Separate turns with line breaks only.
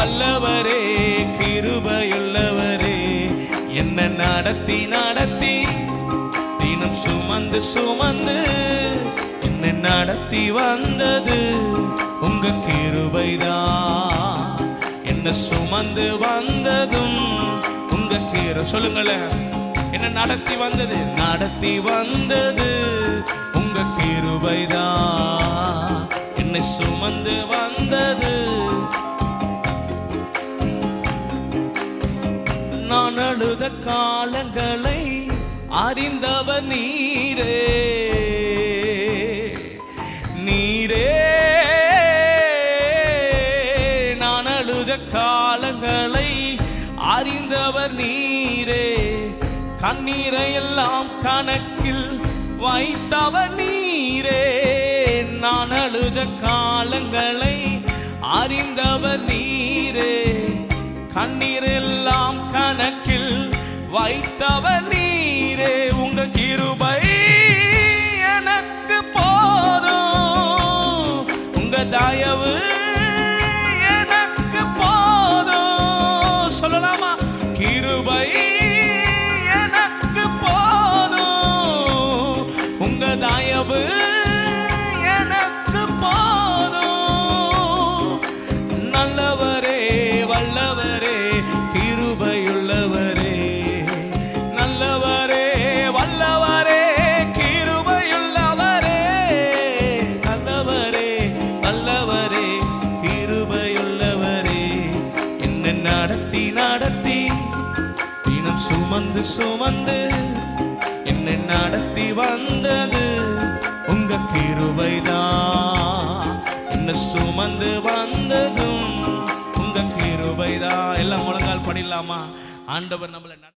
வல்லவரே கிருபையுள்ளவரே. என்ன நடத்தி நடத்தி தினம் சுமந்து சுமந்து என்ன நடத்தி வந்தது? உங்க கிருபைதான். என்ன சுமந்து வந்ததும் உங்க கீரை சொல்லுங்களேன். என்ன நடத்தி வந்தது? நடத்தி வந்தது உங்க கிருபைதான். என்னை சுமந்து வந்தது நான் அழுத காலங்களை அறிந்தவர் நீரே. நீரே. நான் அழுத காலங்களை அறிந்தவர் நீரே. கண்ணீரை எல்லாம் கணக்கில் வைத்தவர் நீரே. நான் அழுத காலங்களை அறிந்தவர் நீரே. கண்ணீரெல்லாம் கணக்கில் வைத்தவன் நீரே உங்க கிருபை எனக்கு போதும். உங்க தயவு எனக்கு போதும். சொல்லலாமா? கிருபை எனக்கு போதும். உங்க தயவு சுமந்து சுமந்து என்னை நடத்தி வந்தது உங்க கிருபைதான். என்ன சுமந்து வந்ததும் உங்க கிருபைதான். எல்லாம் முழங்கால் படிலாமா? ஆண்டவர் நம்மளை